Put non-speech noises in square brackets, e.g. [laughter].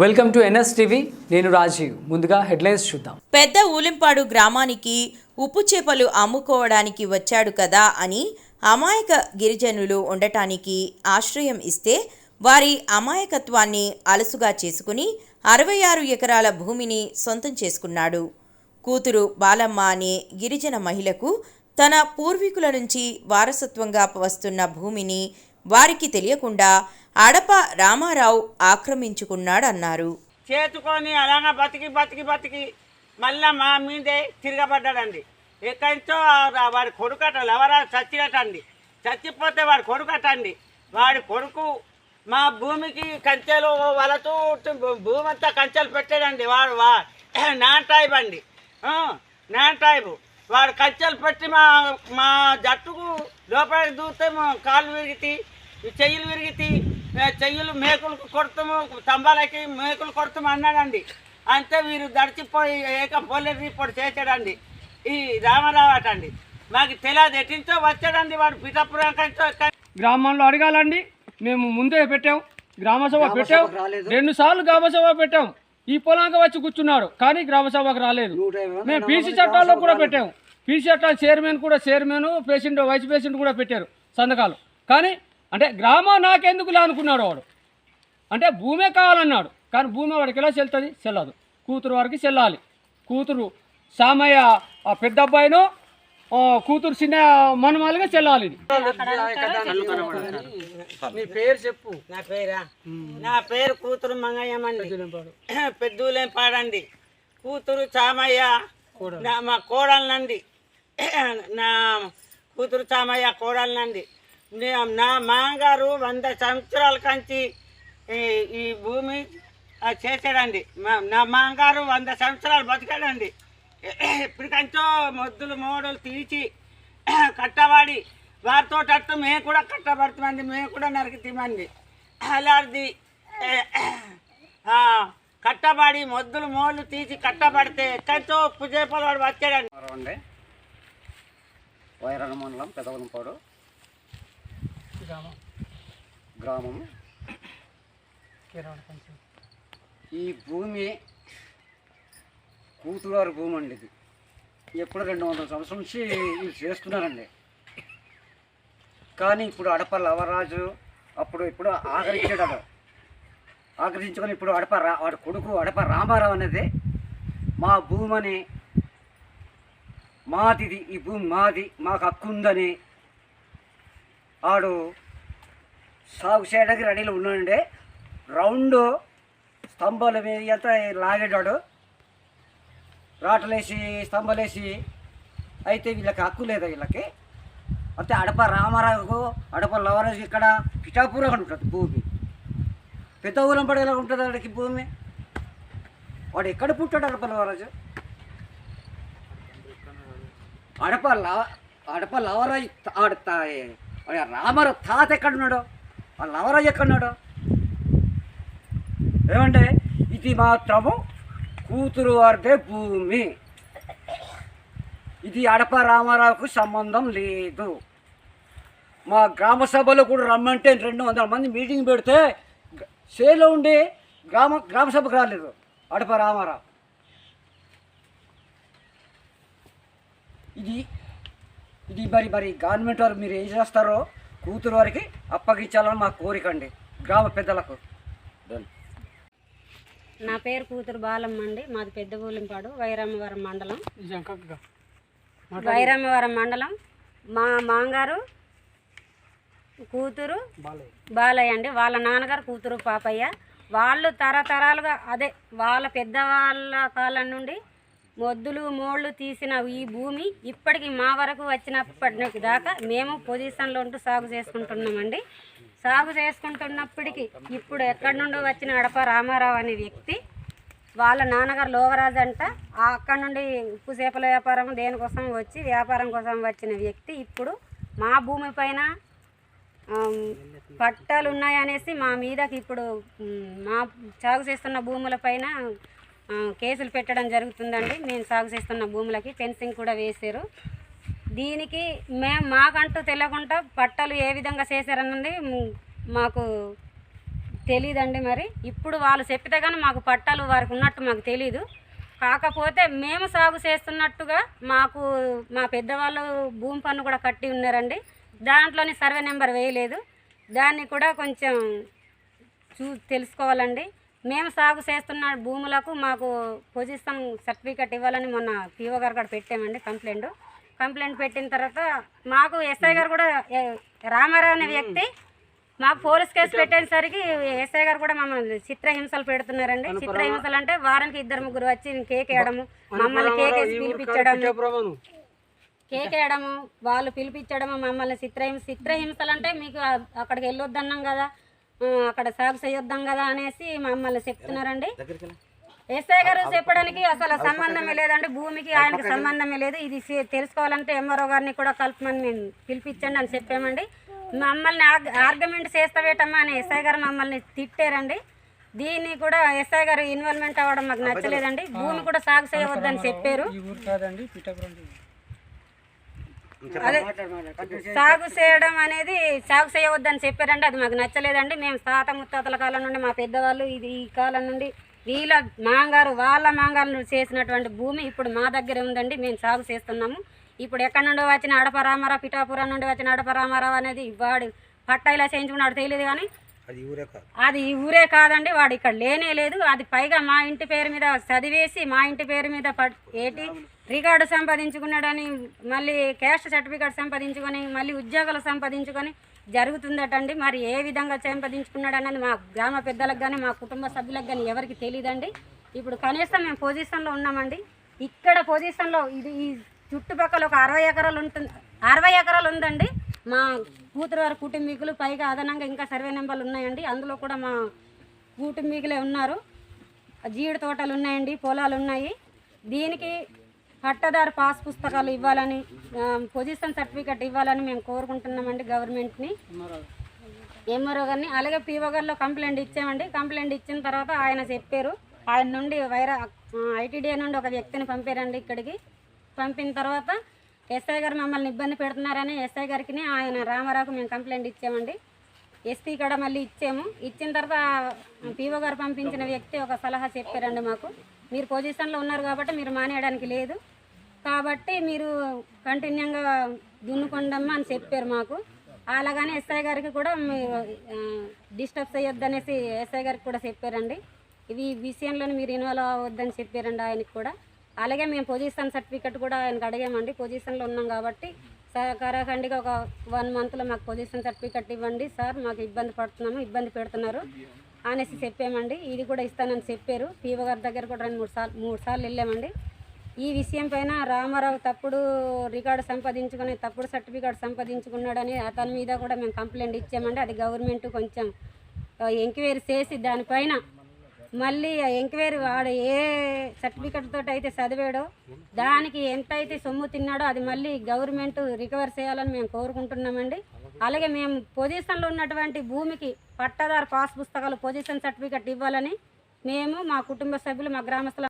Welcome to NS TV. నేను రాజీవ్. ముందుగా headlines చూద్దాం. పెద్ద ఊలింపాడు గ్రామానికి ఉప్పు చేపలు అమ్ముకోవడానికి వచ్చాడు కదా అని అమాయక గిరిజనులు ఉండటానికి ఆశ్రయం ఇస్తే వారి అమాయకత్వాన్ని అలసుగా చేసుకుని అరవై ఆరు ఎకరాల భూమిని సొంతం చేసుకున్నాడు. కూతురు బాలమ్మ అనే గిరిజన మహిళకు తన పూర్వీకుల నుంచి వారసత్వంగా వస్తున్న భూమిని వారికి తెలియకుండా అడప రామారావు ఆక్రమించుకున్నాడన్నారు. చేతుకొని అలాగా బతికి బతికి బతికి మళ్ళా మా మీదే తిరగబడ్డాడండి. ఎక్కడితో వాడి కొడుకట ఎవరా చచ్చినట్టండి చచ్చిపోతే వాడి కొడుకటండి వాడి కొడుకు మా భూమికి కంచెలు వలతూ భూమి అంతా కంచెలు పెట్టాడండి. వాడు వా [clears throat] నాన్ టైప్ అండి. ఆ, నాన్ వాడు కంచెలు పెట్టి మా మా జట్టుకు లోపలికి దూస్తే మా కాళ్ళు విరిగితే చెయ్యిలు విరిగితే చెయ్యిలు మేకులకు కొడతాము స్తంభాలకి మేకులు కొడతాము అన్నాడండి. అంతే వీరు దడిచిపోయి ఏక పోలీస్ రిపోర్ట్ చేశాడండి. ఈ రామారావు అటండి. మాకు తెలియదు ఎట్టించో వచ్చాడండి వాడు పిఠాపురం కంచో గ్రామంలో అడగాలండి. మేము ముందే పెట్టాం. గ్రామ సభ పెట్టాం. రెండు సార్లు గ్రామ సభ పెట్టాం. ఈ పొలానికి వచ్చి కూర్చున్నాడు కానీ గ్రామ సభకు రాలేదు. మేము పీసీ చట్టాల్లో కూడా పెట్టాం. పీసీ చట్టాల చైర్మన్ కూడా చైర్మన్ పేషెంట్ వైస్ పేషెంట్ కూడా పెట్టారు. సంతకాలు. కానీ అంటే గ్రామం నాకెందుకులే అనుకున్నాడు వాడు. అంటే భూమే కావాలన్నాడు. కానీ భూమి వాడికి ఎలా చెల్తుంది చెల్లదు. కూతురు వారికి చెల్లాలి. కూతురు సామయ్య ఆ పెద్ద అబ్బాయిను ఆ, కూతురు చిన్న మనమాలుగా చెల్లాలి. నీ పేరు చెప్పు. నా పేరా? నా పేరు కూతురు మంగయ్యమండి పెద్దూలేం పాడండి. కూతురు చామయ్య నా మా కోడలనండి నా కూతురు చామయ్య కోడలనండి నా మామగారు వంద సంవత్సరాల కంచి ఈ- భూమి ఆ, చేశాడండి. మా- నా మామగారు వంద సంవత్సరాలు బతికాడండి. ఇప్పటికంచో మొద్దులు మోడలు తీసి కట్టవాడి వారితో అట్టు మేము కూడా కట్టబడుతామండి మేము కూడా నరికితీమండి అలాంటిది కట్టబడి మొద్దులు మోళ్ళు తీసి కట్టబడితే ఎక్కడితో పుజేపలు వాడు వచ్చాడండి అండి మండలం పెదవలంపాడు గ్రామం? ఈ భూమి కూతురు భూమి అండి ఇది. ఎప్పుడు రెండు వందల సంవత్సరం నుంచి ఇది చేస్తున్నారండి. కానీ ఇప్పుడు అడప లవరాజు అప్పుడు ఇప్పుడు ఆకరించాడు ఆకరించుకొని ఇప్పుడు అడప రా వాడి కొడుకు అడప రామారావు అనేది మా భూమని మాదిది ఈ భూమి మాది మాకు హక్కు ఉందని ఆడు సాగు చేయడానికి రెడీలో ఉన్నాడండి. రౌండ్ స్తంభాల మీద ఎంత లాగేటాడు. రాటలేసి స్తంభాలేసి అయితే వీళ్ళకి హక్కు లేదా వీళ్ళకి? అయితే అడప రామారావుకు అడప లవరాజు ఇక్కడ పిఠాపురం అని ఉంటుంది భూమి. పెద్ద ఊరం పడేలా ఉంటుంది వాడికి భూమి? వాడు ఎక్కడ పుట్టాడు అడప లవరాజు? అడప లవ అడప లవరాజు ఆడ తా- రామారావు తాత ఎక్కడున్నాడు? వాళ్ళ లవరాజు ఎక్కడున్నాడు? ఏమంటే ఇది మాత్రము కూతురు వారిదే భూమి. ఇది అడప రామారావుకు సంబంధం లేదు. మా గ్రామ సభలో కూడా రమ్మంటే రెండు వందల మంది మీటింగ్ పెడితే సేలో ఉండి గ్రామ గ్రామ సభకు రాలేదు. అడప రామారావు. ఇది ఇది మరి మరి గవర్నమెంట్ వారు మీరు ఏం చేస్తారో కూతురు వారికి అప్పగించాలని మా కోరిక అండి. గ్రామ పెద్దలకు. నా పేరు కూతురు బాలమ్మ అండి. మాది పెద్ద ఊలింపాడు వైరామవరం మండలం. వైరామవరం మండలం. మా మాంగారు కూతురు బాలయ్య అండి. వాళ్ళ నాన్నగారు కూతురు పాపయ్య. వాళ్ళు తరతరాలుగా అదే వాళ్ళ పెద్దవాళ్ళ కాలం నుండి మొద్దులు మోళ్ళు తీసిన ఈ భూమి ఇప్పటికి మా వరకు వచ్చినప్పటి దాకా మేము పొజిషన్లో ఉంటూ సాగు చేసుకుంటున్నామండి. సాగు చేసుకుంటున్నప్పటికీ ఇప్పుడు ఎక్కడి నుండో వచ్చిన అడప రామారావు అనే వ్యక్తి వాళ్ళ నాన్నగారు లోవరాజు అంట ఆ అక్కడి నుండి ఉప్పు చేపల వ్యాపారం దేనికోసం వచ్చి వ్యాపారం కోసం వచ్చిన వ్యక్తి ఇప్పుడు మా భూమి పైన పట్టాలు ఉన్నాయనేసి మా మీదకి ఇప్పుడు మా సాగు చేస్తున్న భూముల పైన కేసులు పెట్టడం జరుగుతుందండి. మేము సాగు చేస్తున్న భూములకి ఫెన్సింగ్ కూడా వేసారు దీనికి మేము మాకంటూ తెలియకుండా పట్టాలు ఏ విధంగా చేశారన్నది మాకు తెలియదండి మరి. ఇప్పుడు వాళ్ళు చెప్పితే కానీ మాకు పట్టాలు వారికి ఉన్నట్టు మాకు తెలీదు. కాకపోతే మేము సాగు చేస్తున్నట్టుగా మాకు మా పెద్దవాళ్ళు భూమి పన్ను కూడా కట్టి ఉన్నారండి. దాంట్లోని సర్వే నెంబర్ వేయలేదు. దాన్ని కూడా కొంచెం చూ తెలుసుకోవాలండి. మేము సాగు చేస్తున్న భూములకు మాకు పొజిషన్ సర్టిఫికెట్ ఇవ్వాలని మొన్న పిఓ గారు కూడా పెట్టామండి కంప్లైంట్. కంప్లైంట్ పెట్టిన తర్వాత మాకు ఎస్ఐ గారు కూడా రామారావు అనే వ్యక్తి మాకు పోలీస్ కేసు పెట్టేసరికి ఎస్ఐ గారు కూడా మమ్మల్ని చిత్రహింసలు పెడుతున్నారండి. చిత్రహింసలు అంటే వారానికి ఇద్దరు ముగ్గురు వచ్చి కేక్ వేయడము మమ్మల్ని కేక్ వేసి పిలిపించడము. కేక్ వేయడము వాళ్ళు పిలిపించడము మమ్మల్ని చిత్రహింస చిత్రహింసలు అంటే మీకు అక్కడికి వెళ్ళొద్దన్నాం కదా. అక్కడ సాగు చేయొద్దాం కదా అనేసి మమ్మల్ని చెప్తున్నారండి. ఎస్ఐ గారు చెప్పడానికి అసలు సంబంధమే లేదండి. భూమికి ఆయనకి సంబంధమే లేదు. ఇది తెలుసుకోవాలంటే ఎంఆర్ఓ గారిని కూడా కలపమని మేము పిలిపించండి అని చెప్పామండి. మమ్మల్ని ఆర్గ్యుమెంట్ చేస్తావేటమ్మా అని ఎస్ఐ గారు మమ్మల్ని తిట్టారండి. దీన్ని కూడా ఎస్ఐ గారు ఇన్వాల్వ్మెంట్ అవ్వడం మాకు నచ్చలేదండి. భూమి కూడా సాగు చేయవద్దని చెప్పారు. అదే సాగు చేయడం అనేది సాగు చేయవద్దని చెప్పారండి అది మాకు నచ్చలేదండి. మేము తాత ముత్తాతల కాలం నుండి మా పెద్దవాళ్ళు ఇది ఈ కాలం నుండి వీళ్ళ మాంగారు వాళ్ళ మాంగారు చేసినటువంటి భూమి ఇప్పుడు మా దగ్గర ఉందండి. మేము సాగు చేస్తున్నాము. ఇప్పుడు ఎక్కడి నుండి వచ్చిన అడప రామారావు పిఠాపురం నుండి వచ్చిన అడప రామారావు అనేది వాడు పట్టా ఇలా చేయించుకున్నాడు. తెలియదు కానీ అది ఈ ఊరే కాదండి వాడు ఇక్కడ లేనే లేదు. అది పైగా మా ఇంటి పేరు మీద చదివేసి మా ఇంటి పేరు మీద ఏటి? రికార్డు సంపాదించుకున్నాడని మళ్ళీ క్యాస్ట్ సర్టిఫికేట్ సంపాదించుకొని మళ్ళీ ఉద్యోగాలు సంపాదించుకొని జరుగుతుందటండి. మరి ఏ విధంగా సంపాదించుకున్నాడు మా గ్రామ పెద్దలకు కానీ మా కుటుంబ సభ్యులకు కానీ ఎవరికి తెలియదండి ఇప్పుడు కనీసం మేము పొజిషన్లో ఉన్నామండి. ఇక్కడ పొజిషన్లో ఇది ఈ చుట్టుపక్కల ఒక అరవై ఎకరాలు ఉంటుంది అరవై ఎకరాలు ఉందండి. మా కూతురు వారి కుటుంబీకులు పైగా అదనంగా ఇంకా సర్వే నెంబర్లు ఉన్నాయండి. అందులో కూడా మా కుటుంబీకులే ఉన్నారు. జీడి తోటలు ఉన్నాయండి పొలాలు ఉన్నాయి. దీనికి పట్టదారు పాస్ పుస్తకాలు ఇవ్వాలని పొజిషన్ సర్టిఫికెట్ ఇవ్వాలని మేము కోరుకుంటున్నామండి గవర్నమెంట్ని. ఎంఆర్ఓ గారిని అలాగే పీఓ గారిలో కంప్లైంట్ ఇచ్చామండి. కంప్లైంట్ ఇచ్చిన తర్వాత ఆయన చెప్పారు. ఆయన నుండి వైరా ఐటీడీఏ నుండి ఒక వ్యక్తిని పంపారండి ఇక్కడికి. పంపిన తర్వాత ఎస్ఐ గారు మమ్మల్ని ఇబ్బంది పెడుతున్నారని ఎస్ఐ గారికి ఆయన రామారావుకు మేము కంప్లైంట్ ఇచ్చామండి. ఎస్పీ కూడా మళ్ళీ ఇచ్చాము. ఇచ్చిన తర్వాత పీఓ గారు పంపించిన వ్యక్తి ఒక సలహా చెప్పారండి మాకు. మీరు పొజిషన్లో ఉన్నారు కాబట్టి మీరు మానేయడానికి లేదు. కాబట్టి మీరు కంటిన్యూగా దున్నుకొండమ్మా అని చెప్పారు మాకు. అలాగనే ఎస్ఐ గారికి కూడా మీరు డిస్టర్బ్ చేయొద్దనేసి ఎస్ఐ గారికి కూడా చెప్పారండి. ఇవి విషయంలోనే విషయంలో మీరు ఇన్వాల్వ్ అవ్వద్దని చెప్పారండి ఆయనకి కూడా. అలాగే మేము పొజిషన్ సర్టిఫికెట్ కూడా ఆయనకు అడిగామండి. పొజిషన్లో ఉన్నాం కాబట్టి సహకారఖండిగా ఒక వన్ మంత్లో మాకు పొజిషన్ సర్టిఫికెట్ ఇవ్వండి సార్ మాకు ఇబ్బంది పడుతున్నాము ఇబ్బంది పెడుతున్నారు అనేసి చెప్పామండి. ఇది కూడా ఇస్తానని చెప్పారు. పీఓ గారి దగ్గర కూడా రెండు మూడు సార్లు మూడు సార్లు వెళ్ళామండి. ఈ విషయం పైన రామారావు తప్పుడు రికార్డు సంపాదించుకుని తప్పుడు సర్టిఫికేట్ సంపాదించుకున్నాడని అతని మీద కూడా మేము కంప్లైంట్ ఇచ్చామండి. అది గవర్నమెంట్ కొంచెం ఎంక్వైరీ చేసి దానిపైన మళ్ళీ ఎంక్వైరీ వాడు ఏ సర్టిఫికెట్ తోటి అయితే చదివాడో దానికి ఎంత అయితే సొమ్ము తిన్నాడో అది మళ్ళీ గవర్నమెంట్ రికవర్ చేయాలని మేము కోరుకుంటున్నామండి. అలాగే మేము పొజిషన్లో ఉన్నటువంటి భూమికి పట్టాదారు పాస్ పుస్తకాలు పొజిషన్ సర్టిఫికెట్ ఇవ్వాలని మేము మా కుటుంబ సభ్యులు మా గ్రామస్తుల